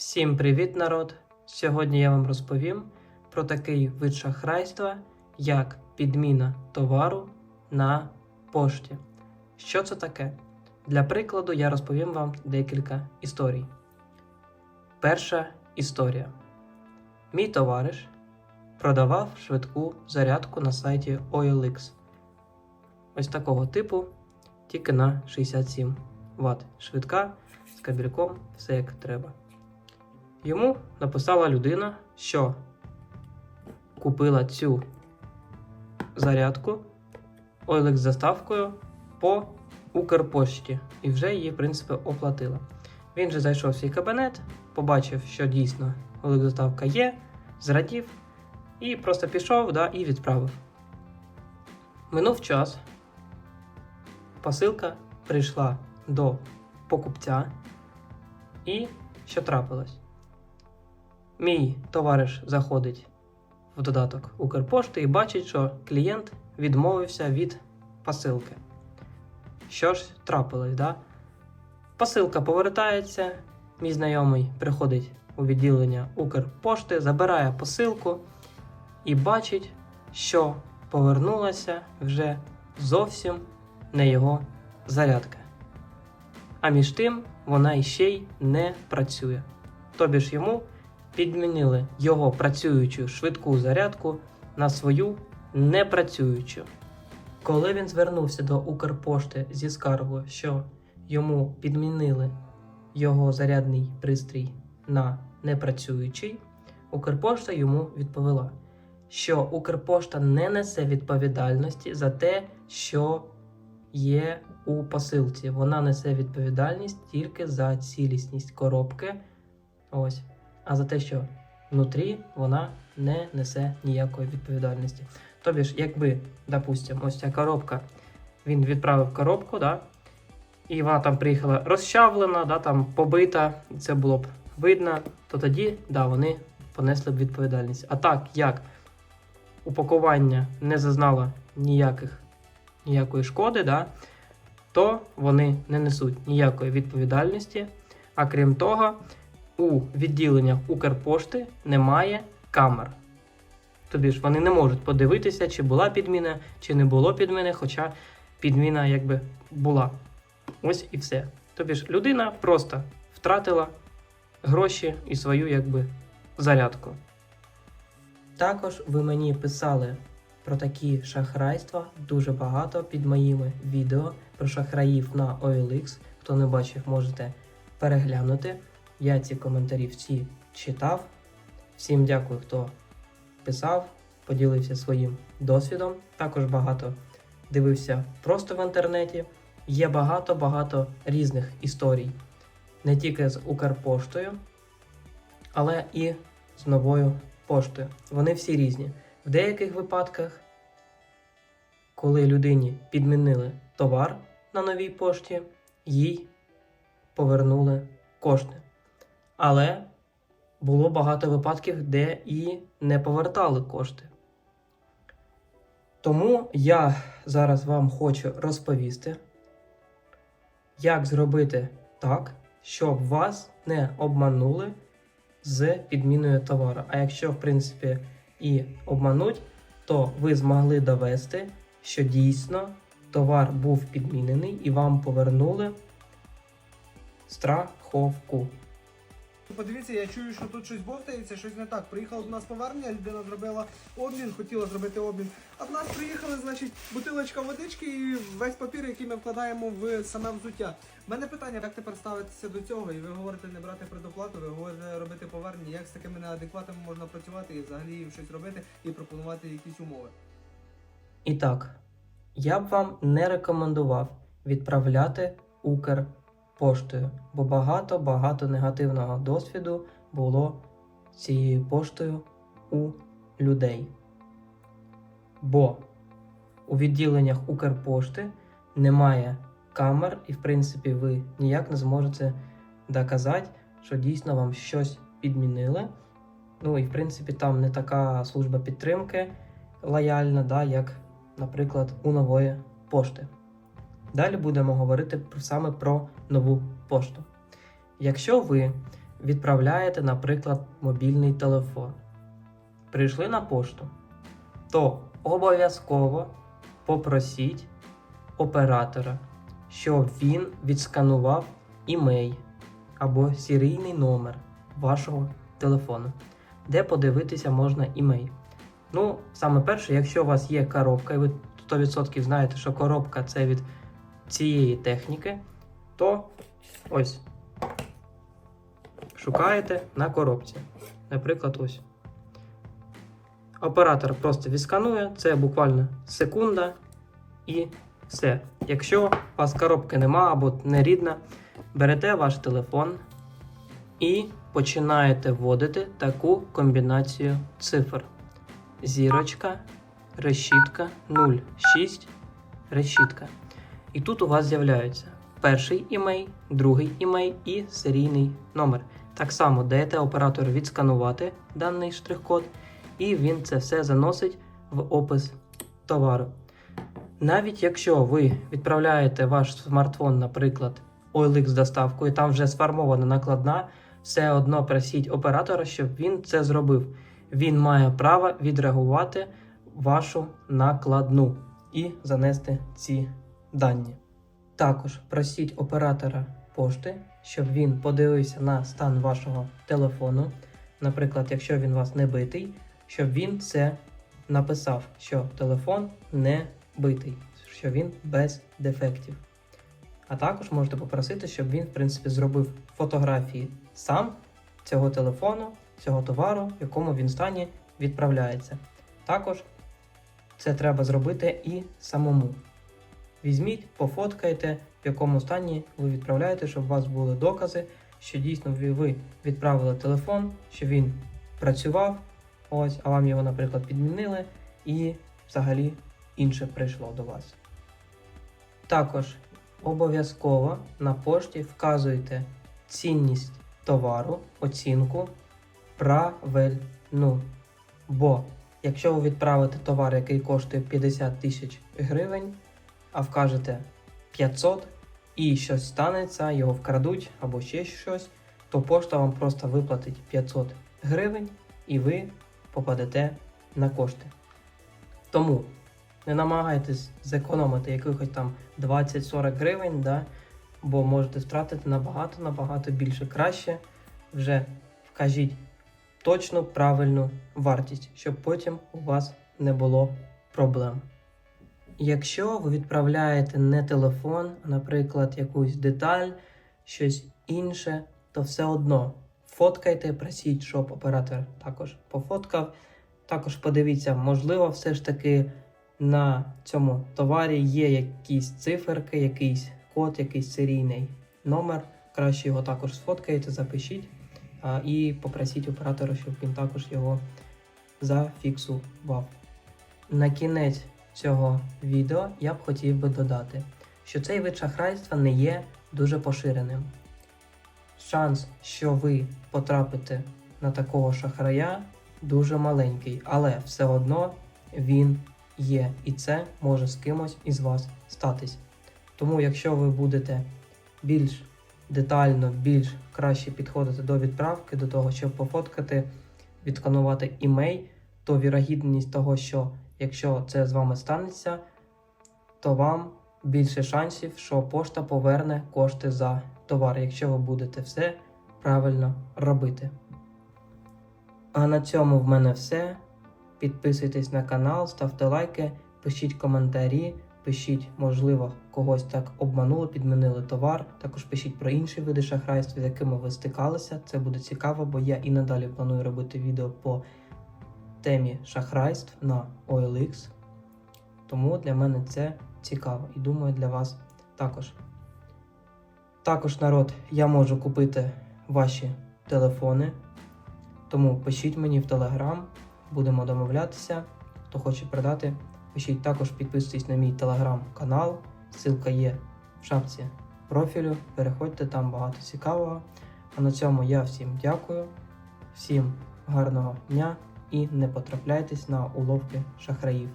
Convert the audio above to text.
Всім привіт, народ! Сьогодні я вам розповім про такий вид шахрайства, як підміна товару на пошті. Що це таке? Для прикладу, я розповім вам декілька історій. Перша історія. Мій товариш продавав швидку зарядку на сайті OLX. Ось такого типу, тільки на 67 Вт. Швидка з кабельком, все як треба. Йому написала людина, що купила цю зарядку OLX з заставкою по Укрпошті і вже її, в принципі, оплатила. Він же зайшов в свій кабінет, побачив, що дійсно OLX заставка є, зрадів і просто пішов да, і відправив. Минув час. Посилка прийшла до покупця. І що трапилось? Мій товариш заходить в додаток Укрпошти і бачить, що клієнт відмовився від посилки. Що ж трапилось, да? Посилка повертається, мій знайомий приходить у відділення Укрпошти, забирає посилку і бачить, що повернулася вже зовсім не його зарядка. А між тим вона іще й не працює. Тобі ж йому підмінили його працюючу швидку зарядку на свою непрацюючу. Коли він звернувся до Укрпошти зі скаргою, що йому підмінили його зарядний пристрій на непрацюючий, Укрпошта йому відповіла, що Укрпошта не несе відповідальності за те, що є у посилці. Вона несе відповідальність тільки за цілісність коробки. Ось. А за те, що внутрі вона не несе ніякої відповідальності. Тобі ж, якби, допустимо, ось ця коробка, він відправив коробку, да, і вона там приїхала розчавлена, да, там побита, і це було б видно, то тоді да, вони понесли б відповідальність. А так як упакування не зазнало ніяких, ніякої шкоди, да, то вони не несуть ніякої відповідальності. А крім того, у відділеннях Укрпошти немає камер. Тобі ж вони не можуть подивитися, чи була підміна, чи не було підміни, хоча підміна якби була. Ось і все. Тобі ж людина просто втратила гроші і свою якби зарядку. Також ви мені писали про такі шахрайства дуже багато під моїми відео про шахраїв на OLX. Хто не бачив, можете переглянути. Я ці коментарі всі читав. Всім дякую, хто писав, поділився своїм досвідом. Також багато дивився просто в інтернеті. Є багато-багато різних історій, не тільки з Укрпоштою, але і з новою поштою. Вони всі різні. В деяких випадках, коли людині підмінили товар на новій пошті, їй повернули кошти. Але було багато випадків, де і не повертали кошти. Тому я зараз вам хочу розповісти, як зробити так, щоб вас не обманули з підміною товару. А якщо, в принципі, і обмануть, то ви змогли довести, що дійсно товар був підмінений і вам повернули страховку. Подивіться, я чую, що тут щось бовтається, щось не так. Приїхала до нас повернення, людина зробила обмін, хотіла зробити обмін. А в нас приїхали, значить, бутилочка водички і весь папір, який ми вкладаємо в саме взуття. У мене питання, як тепер ставитися до цього? І ви говорите не брати предоплату, ви говорите робити повернення. Як з такими неадекватами можна працювати і взагалі їм щось робити і пропонувати якісь умови? І так, я б вам не рекомендував відправляти Укрпоштою, бо багато-багато негативного досвіду було цією поштою у людей. Бо у відділеннях Укрпошти немає камер, і, в принципі, ви ніяк не зможете доказати, що дійсно вам щось підмінили. Ну і в принципі там не така служба підтримки лояльна, да, як, наприклад, у нової пошти. Далі будемо говорити саме про нову пошту. Якщо ви відправляєте, наприклад, мобільний телефон, прийшли на пошту, то обов'язково попросіть оператора, щоб він відсканував імей або серійний номер вашого телефону, де подивитися можна імей. Ну, саме перше, якщо у вас є коробка, і ви 100% знаєте, що коробка це від цієї техніки, то ось шукаєте на коробці. Наприклад, ось. Оператор просто відсканує, це буквально секунда і все. Якщо у вас коробки нема або не рідна, берете ваш телефон і починаєте вводити таку комбінацію цифр. Зірочка, решітка, 0, 6, решітка. І тут у вас з'являються перший імей, другий імей і серійний номер. Так само даєте оператору відсканувати даний штрих-код, і він це все заносить в опис товару. Навіть якщо ви відправляєте ваш смартфон, наприклад, OLX з доставкою, там вже сформована накладна, все одно просіть оператора, щоб він це зробив. Він має право відреагувати вашу накладну і занести ці дані. Також просіть оператора пошти, щоб він подивився на стан вашого телефону. Наприклад, якщо він вас не битий, щоб він це написав, що телефон не битий, що він без дефектів. А також можете попросити, щоб він, в принципі, зробив фотографії сам цього телефону, цього товару, в якому він стані відправляється. Також це треба зробити і самому. Візьміть, пофоткайте, в якому стані ви відправляєте, щоб у вас були докази, що дійсно ви ви відправили телефон, що він працював, ось, а вам його, наприклад, підмінили, і взагалі інше прийшло до вас. Також обов'язково на пошті вказуйте цінність товару, оцінку правильну. Бо якщо ви відправите товар, який коштує 50 тисяч гривень, а вкажете 500 і щось станеться, його вкрадуть або ще щось, то пошта вам просто виплатить 500 гривень і ви попадете на кошти. Тому не намагайтесь зекономити якихось там 20-40 гривень, да, бо можете втратити набагато-набагато більше. Краще вже вкажіть точну правильну вартість, щоб потім у вас не було проблем. Якщо ви відправляєте не телефон, а, наприклад, якусь деталь, щось інше, то все одно фоткайте, просіть, щоб оператор також пофоткав. Також подивіться, можливо, все ж таки на цьому товарі є якісь циферки, якийсь код, якийсь серійний номер. Краще його також сфоткаєте, запишіть а, і попросіть оператора, щоб він також його зафіксував. На кінець цього відео я б хотів би додати, що цей вид шахрайства не є дуже поширеним. Шанс, що ви потрапите на такого шахрая, дуже маленький, але все одно він є, і це може з кимось із вас статись. Тому, якщо ви будете більш детально, більш краще підходити до відправки, до того, щоб пофоткати, відсканувати імей, то вірогідність того, що якщо це з вами станеться, то вам більше шансів, що пошта поверне кошти за товар, якщо ви будете все правильно робити. А на цьому в мене все. Підписуйтесь на канал, ставте лайки, пишіть коментарі, пишіть, можливо, когось так обманули, підмінили товар. Також пишіть про інші види шахрайств, з якими ви стикалися. Це буде цікаво, бо я і надалі планую робити відео по темі шахрайств на OLX. Тому для мене це цікаво і думаю для вас також. Також, народ, я можу купити ваші телефони. Тому пишіть мені в Телеграм, будемо домовлятися. Хто хоче продати, пишіть також підписуйтесь на мій телеграм-канал. Ссылка є в шапці профілю. Переходьте, там багато цікавого. А на цьому я всім дякую, всім гарного дня і не потрапляйтесь на уловки шахраїв.